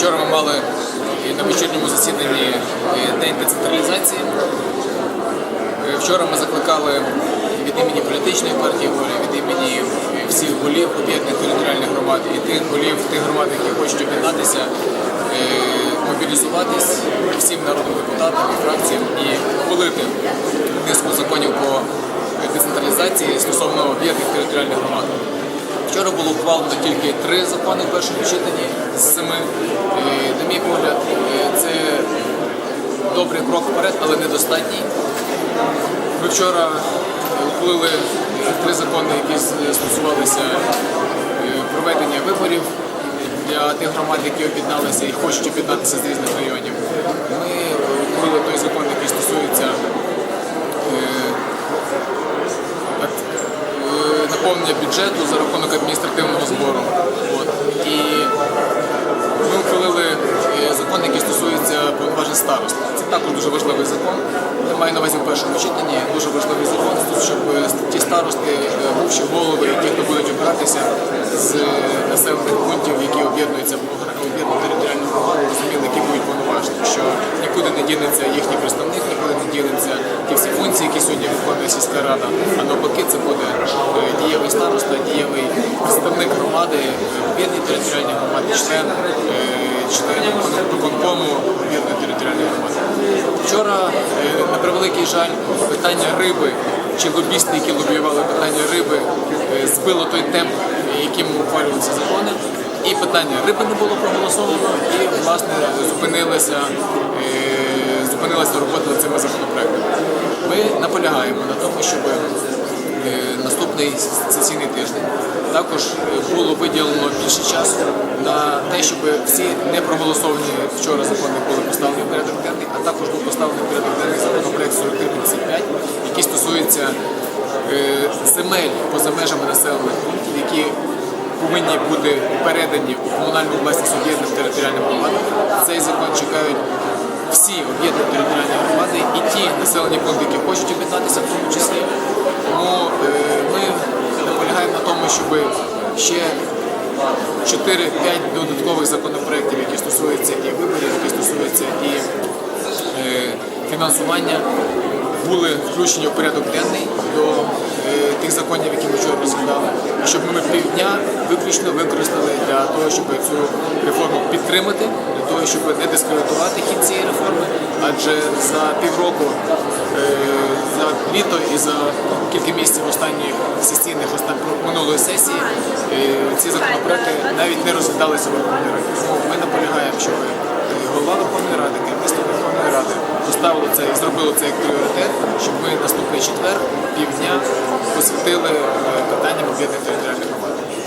Вчора ми мали і на вечірньому засіданні день децентралізації. Е, Вчора ми закликали від імені політичної партії волі, від імені всіх голів об'єднаних територіальних громад і тих голів тих громад, які хочуть об'єднатися, е, мобілізуватись всім народним депутатам і фракціям і ухвалити низку законів по децентралізації стосовно об'єднаних територіальних громад. Вчора було ухвалено тільки три закони в першому читанні з семи. Добрий крок вперед, але недостатній. Ми вчора ухвалили три закони, які стосувалися е, проведення виборів для тих громад, які об'єдналися і хочуть об'єднатися з різних районів. Ми ухвалили той закон, який стосується е, е, наповнення бюджету за рахунок адміністративного збору. І ми ухвалили е, закон, який стосується повноважень старост. Також дуже важливий закон. Я маю на увазі в першому читанні. Дуже важливий закон, щоб е, ті старости, е, бувші голови, і ті, хто будуть обиратися з е, населених пунктів, які об'єднуються в об'єднану територіальну громаду, розуміли, які будуть повноважені, що нікуди не дінеться їхній представник, нікуди не дінеться ті всі функції, які сьогодні виконує сільська рада. А навпаки, це буде дієвий староста, дієвий представник громади, е, об'єднані територіальні громади, член, е, член виконкому об'єднаної територіальної громади. Вчора, е, на превеликий жаль, питання риби чи лобісти, які лобіювали питання риби, е, збило той темп, яким ухвалювалися закони. І питання риби не було проголосовано, і власне зупинилася, е, зупинилася робота над цими законопроектами. Ми наполягаємо на тому, щоб е, сесійний тиждень також було виділено більше часу на те, щоб всі не проголосовані вчора закони були поставлені в порядок денний, а також був поставлений порядок денний законопроект 4355, який стосується е, земель поза межами населених пунктів, які повинні бути передані у комунальну власність об'єднаних територіальним громадам. Цей закон чекають всі об'єднані територіальні громади і ті населені пункти, які хочуть об'єднатися в тому числі. Тому е, ми щоб ще 4-5 додаткових законопроєктів, які стосуються і виборів, які стосуються і е, фінансування, були включені у порядок денний до е, тих законів, які ми вчора розглядали, щоб ми півдня виключно використали для того, щоб цю реформу підтримати, для того, щоб не дискредитувати хід цієї реформи, адже за півроку, е, за літо і за кілька місяців останніх сесійних минулої сесії е, ці законопроекти навіть не розглядалися в Верховній Раді. Тому ми наполягаємо, щоб е, голова Верховної Ради, керівництво Верховної Ради поставило це і зробило це як пріоритет, щоб ми наступний четвер півдня посвятили питанням об'єднаних територіальних громад.